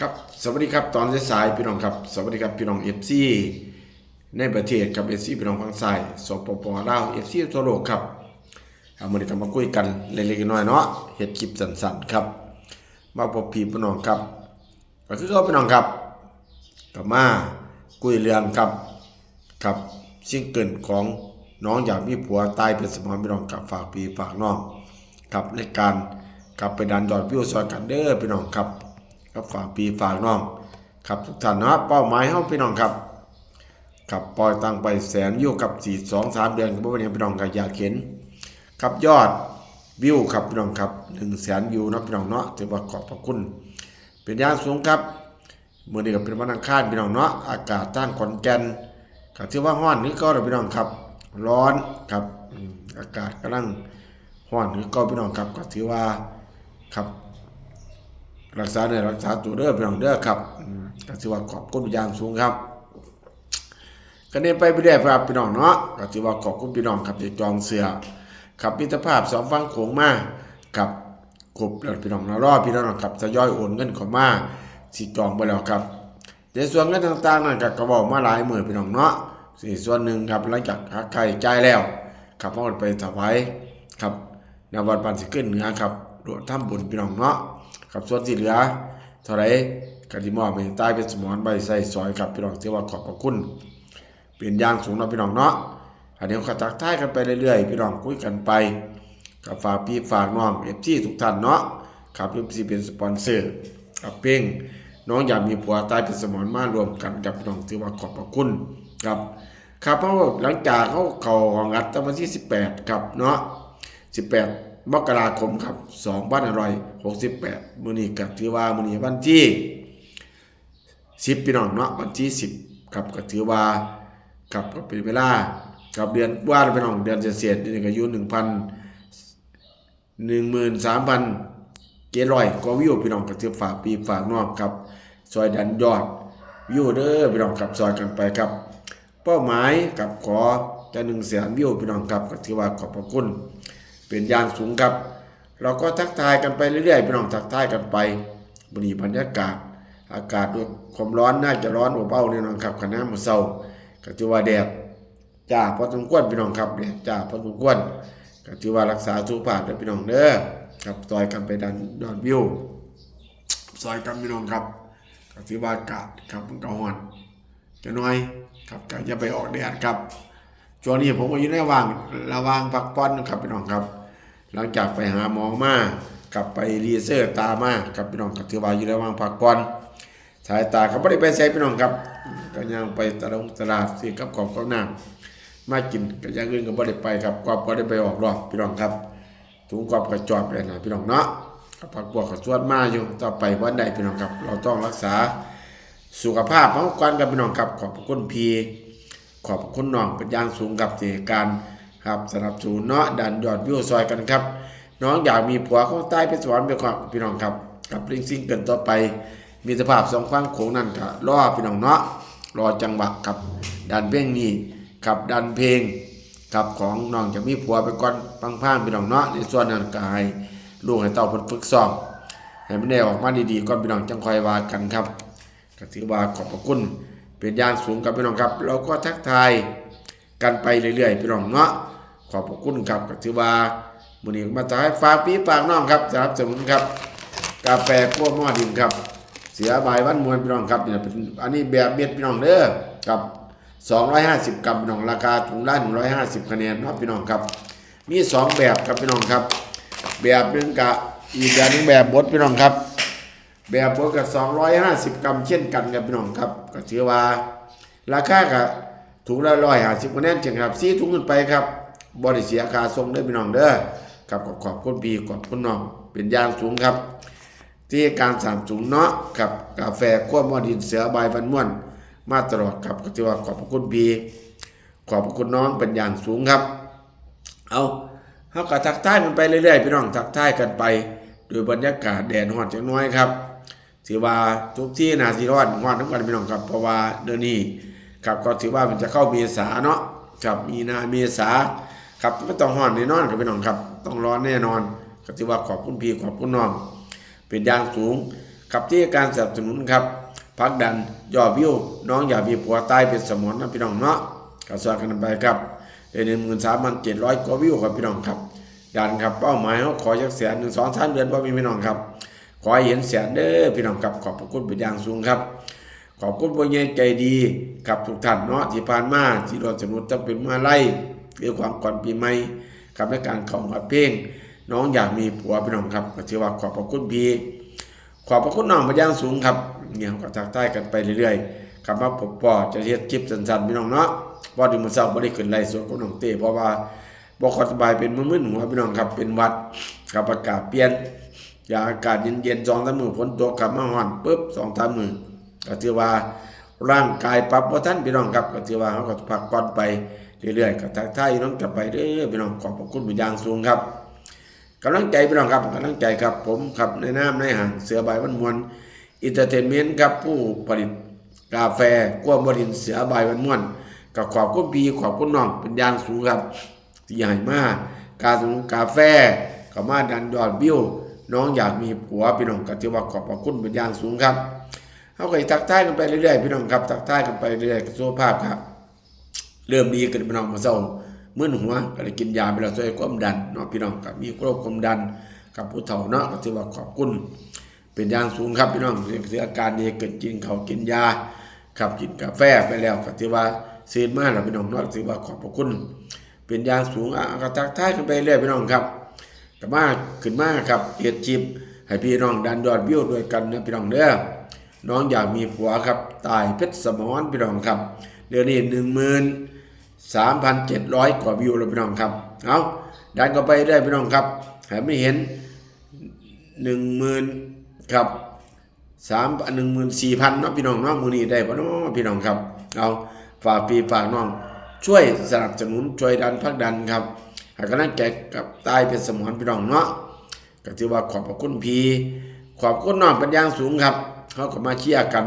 ครับสวัสดีครับตอนสายๆพี่น้องครับสวัสดีครับพี่น้องเอฟซีในประเทศกับเอฟซีพี่น้องฝั่งซ้ายสปปลาวเอฟซีทั่วโลกครับเอามาดีกันมาคุยกันเล็กๆน้อยๆเนาะเฮ็ดคลิปสั้นๆครับมาพบพี่พี่น้องครับก็คือเขาพี่น้องครับก็มาคุยเรื่องครับครับซิงเกิลของน้องอยากมีผัวตายเป็นสมองพี่น้องกับฝากพี่ฝากน้องครับในการกลับไปดันยอดวิวซอยกันเด้อพี่น้องครับ ครับฝากพี่ฝากน้องครับทุกท่านนะเป้าหมายเฮาพี่น้องครับครับปล่อยตังไปแสนวิวกับ4 2 3เดือนครับบ่เป็นหยังพี่น้องก็อยากเห็นครับยอดวิวครับพี่น้องครับ1แสนวิวเนาะพี่น้องเนาะถือว่าขอบพระคุณ เป็นย่างสูงครับเมื้อนี้ก็เป็นวันอังคารพี่น้องเนาะอากาศตั้งขอนแก่นก็ถือว่าร้อนนี่ก็เด้อพี่น้องครับ ร้อนครับอากาศกำลังร้อนนี่ก็พี่น้องครับก็ถือว่าครับ รักษาเนื้อรักษาตัวเด้อพี่น้องเด้อครับก็ถือว่าขอบคุณอย่างสูงครับก็เน้นไปไปเรื่อยครับพี่น้องเนาะก็ถือว่าขอบคุณพี่น้องครับที่จองเสือครับมิตรภาพสองฝั่งโขงมากับครบแล้วพี่น้องนะรอพี่น้องครับทยอยโอนเงินเข้ามาสิจองไปแล้วครับในส่วนเงินต่างๆนั่นก็กระบอกมาหลายหมื่นพี่น้องเนาะสี่ส่วนหนึ่งครับหลังจากหักไข่ใจแล้วครับเอาไปถวายครับในวัดปันสิขึ้นเหนือครับรวมทำบุญพี่น้องเนาะ ครับส่วนที่เหลือเท่าไรกติมอบให้ตายเป็นสมอนใบใส่ซอยครับพี่น้องที่ว่าขอบพระคุณเป็นอย่างสูงนะพี่น้องเนาะอันนี้ก็ทักทายกันไปเรื่อยๆ พี่น้องคุยกันไปกับฝากพี่ฝากน้องเอฟซีทุกท่านเนาะครับเอฟซีเป็นสปอนเซอร์กับเพลงน้องอยากมีผัวตายเป็นสมอนมารวมกันกับพี่น้องที่ว่าขอบพระคุณครับครับเพราะว่าหลังจากเขาเขาของอัดตั้งวันที่ 18 ครับเนาะ18 มกราคมครับ2568มือนี้ก็ถือว่ามือนี้วันที่10พี่น้องเนาะวันที่10ครับก็ถือว่าครับก็เป็นเวลากับเดือนว่าแล้วพี่น้องเดือนเศษๆนี่ก็อยู่1,000 13,000เจ็ดร้อยกว่าวิวพี่น้องก็ถือฝากปีฝากน้องครับซอยดันยอดวิวเด้อพี่น้องครับซอยกันไปครับ เป้าหมายกับขอจะ1 0 0 0 0แสนวิวพี่น้องครับก็ถือว่าขอบพระคุณ เป็นอย่างสูงครับ เราก็ทักทายกันไปเรื่อยๆพี่น้องทักทายกันไปบนีบรรยากาศ อากาศด้วยความร้อนน่าจะร้อนอบอ้าแน่นอนครับคณะมือเศร้าก็ถือว่าแดดจ้าพอสมควรพี่น้องครับแดดจ้าพอสมควรก็ถือว่ารักษาสุขภาพด้วยพี่น้องเด้อครับซอยกันไปดันดอนวิวซอยกันพี่น้องครับก็ถือว่าอากาศครับมันก็ร้อนจะน้อยครับก็อย่าไปออกแดดครับช่วงนี้ผมก็อยู่ในระหว่างระว่างพักผ่อนครับพี่น้องครับ หลังจากไปหาหมอมากลับไปรีเซอร์ตามาครับพี่น้องก็ถือว่าอยู่ระหว่างพักผ่อนสายตาเขาไม่ได้ไปใส่พี่น้องครับก็ยังไปตลาดตลาดซื้อกับของกับน้ำมากินก็ยังอื่นก็ไม่ได้ไปครับกอบก็ได้ไปออกรอบพี่น้องครับถุงกอบก็จอดไปนะพี่น้องเนาะกับผักบวกกับสวดมาอยู่ต่อไปวันใดพี่น้องครับ เราต้องรักษาสุขภาพของกันกับพี่น้องครับขอบคุณพีขอบคุณน้องเป็นอย่างสูงกับเจการณ์ ครับสนับสนุนเนาะดันยอดวิวซอยกันครับ น้องอยากมีผัวของใต้ไปสวรรค์ไปครับพี่น้องครับกับลิงซิงเกินต่อไป มีสภาพสองฟังโขงนั่นก็รอพี่น้องเนาะรอจังหวะครับ ดันเพลงนี้ครับดันเพลงครับของน้องจะมีผัวไปก่อนพังพางพี่น้องเนาะในส่วนนั้นก็ให้ลูกให้เต้าเพิ่นฝึกซ้อมให้มันได้ออกมาดีๆก่อนพี่น้องจังคอยวากันครับก็ถือว่าขอบพระคุณเป็นอย่างสูงกับพี่น้องครับ เราก็ทักทาย กันไปเรื่อยๆพี่น้องเนาะขอบพระคุณครับก็ถือว่ามื้อนี้มาถ่ายฝากพี่ฝากน้องครับสนับสนุนครับ กาแฟขั้วหม้อดินครับ เสียบายวันมวลพี่น้องครับเนี่ยเป็นอันนี้แบบเม็ดพี่น้องเด้อครับ250 กรัมพี่น้องราคาถุงละ150คะแนนเนาะพี่น้องครับ มีสองแบบครับพี่น้องครับ แบบหนึงกะอีกแบบหนึงแบบบดพี่น้องครับแบบพวกกับ250 กรัมเช่นกันครับพี่น้องครับ ก็ถือว่า ราคากับ ถุงละ150คะแนนเช่นครับซีถุงขึ้นไปครับบริเสียค่าส่งเด้อพี่น้องเด้อครับขอขอบคุณพี่ขอบคุณน้องเป็นยางสูงครับ ที่การสามสูงเนาะกับกาแฟขั้วมอดินเสือใบฟันม่วน มาตลอดครับก็ถือว่าขอบคุณพี่ขอบคุณน้องเป็นอย่างสูงครับ เอาเขาก็ทักทายกันไปเรื่อยๆพี่น้องทักทายกันไปโดยบรรยากาศแดดฮ้อนจังน้อยครับถือว่าทุกที่นาสีร้อนฮ้อนทั้งกันพี่น้องครับเพราะว่าเดือนนี้ ครับก็ถือว่ามันจะเข้าเมษาเนาะครับมีนาเมษาครับไม่ต้องฮ้อนแน่นอนครับพี่น้องครับ ต้องร้อนแน่นอนก็ถือว่าขอบคุณพี่ขอบคุณน้อง เป็นอย่างสูงครับที่การสนับสนุนครับพักดันยอดวิวน้องอย่ามีผัวตายเป็นสมอนนะพี่น้องเนาะก็สวัสกันไปครับเดือนหนึ่งสามพันเจ็ดร้อยกว่าวิวครับพี่น้องครับดันครับเป้าหมายเขาขอจักแสนหนึ่งสองสามเดือนว่ามีพี่น้องครับ ขอให้เห็นแสนเด้อพี่น้องครับขอบพระคุณเป็นอย่างสูงครับ ขอบคุณผู้ใหญ่ใจดีกับทุกท่านเนาะที่ผ่านมาที่รอสนุนจะเป็นมาไล่เรื่องความก่อนปีใหม่กับในการเข้ามาเพลงน้องอยากมีผัวพี่น้องครับก็ถือว่าขอบพระคุณพี่ขอบพระคุณน้องมาย่างสูงครับเนี่ยก็ทักทายกันไปเรื่อยๆคำว่าผมปอจะเฮ็ดคลิปสั้นๆพี่น้องเนาะพอถึงมื้อเช้าบ่ได้ขึ้นไลฟ์สดกับน้องเต้เพราะว่าบ่ค่อสบายเป็นมึนๆหัวพี่น้องครับเป็นวัดกับอากาศเปลี่ยนอย่าอากาศเย็นๆสองสามมือฝนตกกลับมาฮ้อนปุ๊บสองสามมือ ก็ถือว่าร่างกายปรับบ่ทันพี่น้องครับก็ถือว่าเขาก็พักผ่อนไปเรื่อยๆก็ทักทายน้องกลับไปเด้อพี่น้องขอบพระคุณเป็นอย่างสูงครับกำลังใจพี่น้องครับกำลังใจครับผมครับในน้ำในห่างเสือใบวันมวลอินเตอร์เทนเมนต์ครับผู้ผลิตกาแฟกวบรินเสือใบวันมวลก็ขอบคุณพีขอบคุณน้องเป็นอย่างสูงครับที่ใหญ่มากการสนุนกาแฟก็มาดันยอดวิวน้องอยากมีผัวพี่น้องก็ถือว่าขอบพระคุณเป็นอย่างสูงครับ เขาก็ทักทายกันไปเรื่อยๆพี่น้องครับทักทายกันไปเรื่อยๆสุขภาพครับ เริ่มดีขึ้นพี่น้องมาเศร้ามื่นหัวก็เลยกินยาไปแล้วช่วยความดันเนาะพี่น้องกับมีโรคความดันกับผู้เฒ่าเนาะก็ถือว่าขอบคุณ เป็นอย่างสูงครับพี่น้องเสียอาการดีเกิดกินเขากินยาขับกินกาแฟไปแล้วก็ถือว่าซีนมากแล้วพี่น้องเนาะถือว่าขอบพระคุณ เป็นอย่างสูงอะก็ทักทายกันไปเรื่อยพี่น้องครับแต่มาขึ้นมาครับเอียดจิบให้พี่น้องดันยอดวิวด้วยกันนะพี่น้องเด้อ น้องอยากมีผัวครับ ตายเพชรสมรพี่น้องครับ เดือนนี้หนึ่งหมื่นสามพันเจ็ดร้อยกว่าวิวแล้วพี่น้องครับ เอาดันก็ไปได้พี่น้องครับให้ไม่เห็นหนึ่งหมื่นครับสามหนึ่งหมื่นสี่พันเนาะพี่น้องเนาะมือนี้ได้ปะเนาะพี่น้องครับ เอาฝากพี่ฝากน้อง ช่วยสนับสนุนช่วยดันพักดันครับห้กำลังแก่กับตายเป็นสมรพี่น้องเนาะก็ถือว่าขอบพระคุณพีขอบคุณน้องเป็นอย่างสูงครับ เขาก็มาเชียร์กัน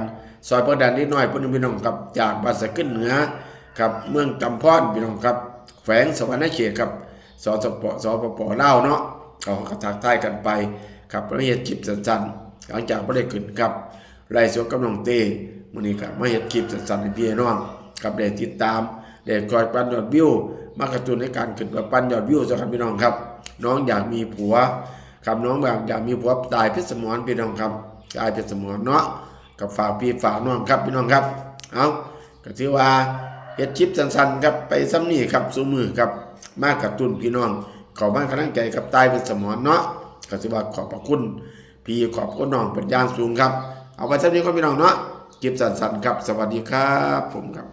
ซอยประดันนิดหน่อยพี่น้องพี่น้องครับจากบาสขึ้นเหนือครับเมืองกำพอนพี่น้องครับแฝงสวรรณเขตครับสสปสปปลาเนาะเขาก็ทักทายกันไปครับประเฮ็ดคลิปสั้นๆหลังจากบ่ได้ขึ้นครับไล่สวนกำลังเตมื้อนี้ครับมาเฮ็ดคลิปสั้นๆให้พี่น้องครับได้ติดตามได้คอยปันยอดวิวมากระตุ้นให้การขึ้นกับปันยอดวิวสำหรับพี่น้องครับ น้องอยากมีผัวครับน้องแบบอยากมีผัวตายพชรสมรพี่น้องครับ ตายเป็นสมรเนาะกับฝากพี่ฝากน้องครับพี่น้องครับ เอาก็ถือว่าเฮ็ดชิปสั้นๆครับไปซ้ำนี่ครับสู้มือครับมากกับตุนพี่น้องขอบ้านกำลังใจกับตายเป็นสมรเนาะก็ถือว่าขอบพระคุณ พี่ขอบคุณน้องเป็นอย่างสูงครับ เอาไปซ้ำนี้ก็พี่น้องเนาะคลิปสั้นๆครับ สวัสดีครับ ผมครับ